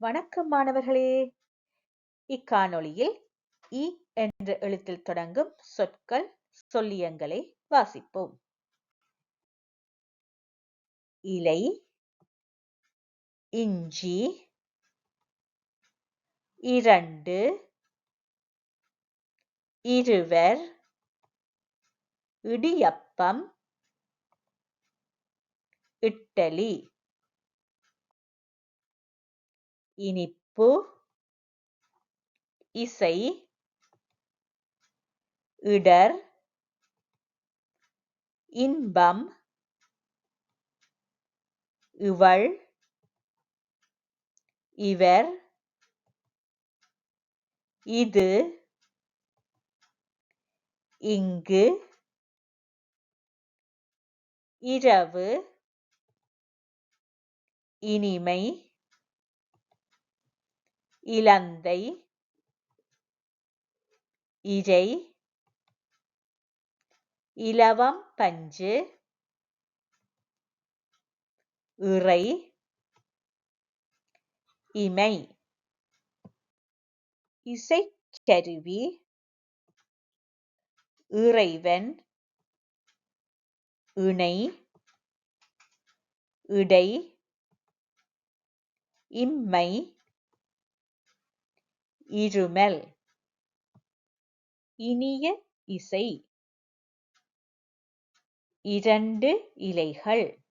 வணக்கம் மாணவர்களே! இக்காணொளியில் இ என்ற எழுத்தில் தொடங்கும் சொற்கள், சொல்லியங்களை வாசிப்போம். இலை இஞ்சி இரண்டு இருவர் இடியப்பம் இட்டலி இனிப்பு இசை இடர் இன்பம் இவள் இவர் இது இங்கு இரவு இனிமை இலந்தை இரை இலவம் பஞ்சு இறை இமை. இசைக்கருவி இறைவன் இணை இடை இம்மை. இருமல் இனிய இசை. இரண்டு இலைகள்.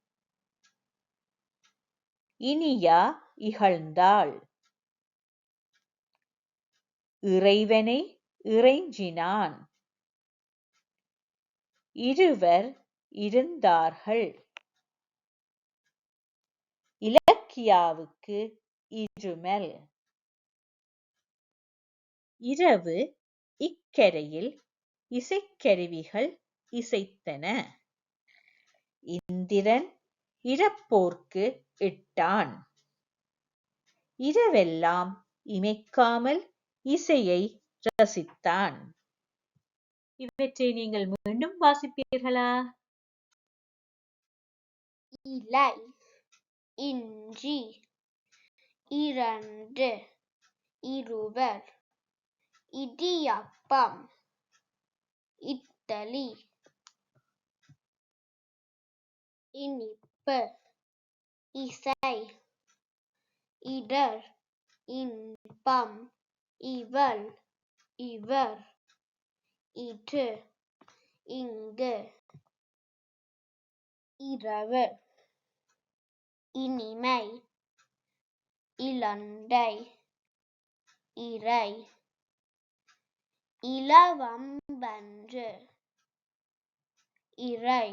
இனியா இகழ்ந்தாள். இறைவனை இறைஞ்சினான். இருவர் இருந்தார்கள். இலக்கியாவுக்கு இருமல் இரவு இக்கரையில் இசைக்கருவிகள் இசைத்தன. இந்திரன் இரப்போர்க்கு இட்டான். இரவெல்லாம் இமைக்காமல் இசையை ரசித்தான். இவற்றை நீங்கள் மீண்டும் வாசிப்பீர்களா? இலை இஞ்சி இரண்டு இருவர் இடியப்பம் இட்டலி இனிப்பு இசை இடர் இன்பம் இவள் இவர் இது இங்கு இரவு இனிமை இலண்டை இறை இளவம்பன்று இறை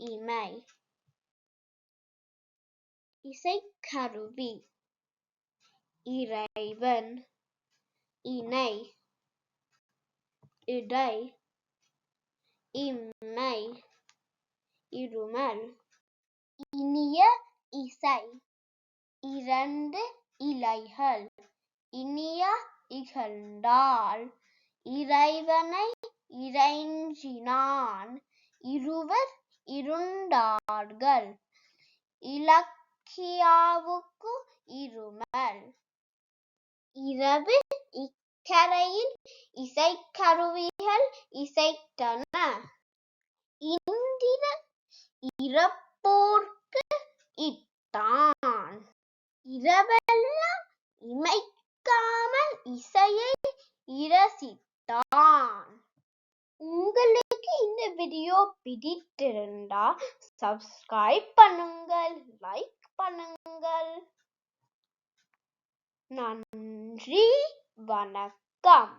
இமை இசைக்கருவி இறைவன் இணை இடை இம்மை இருமல் இனிய இசை இரண்டு இலைகள் இனிய இகழ்ந்தாள். இறைவனை இறைஞ்சினான். இருவர் இருண்டார்கள். இலக்கியாவுக்கு இருமல். இரவு இக்கரையில் இசைக்கருவிகள் இசைத்தன. இந்திர இறப்போர்க்கு இட்டான். இரவெல்லாம் இமை இசையை இரசித்தான் உங்களுக்கு இந்த வீடியோ பிடித்திருந்தா சப்ஸ்கிரைப் பண்ணுங்கள் லைக் பண்ணுங்கள். நன்றி வணக்கம்.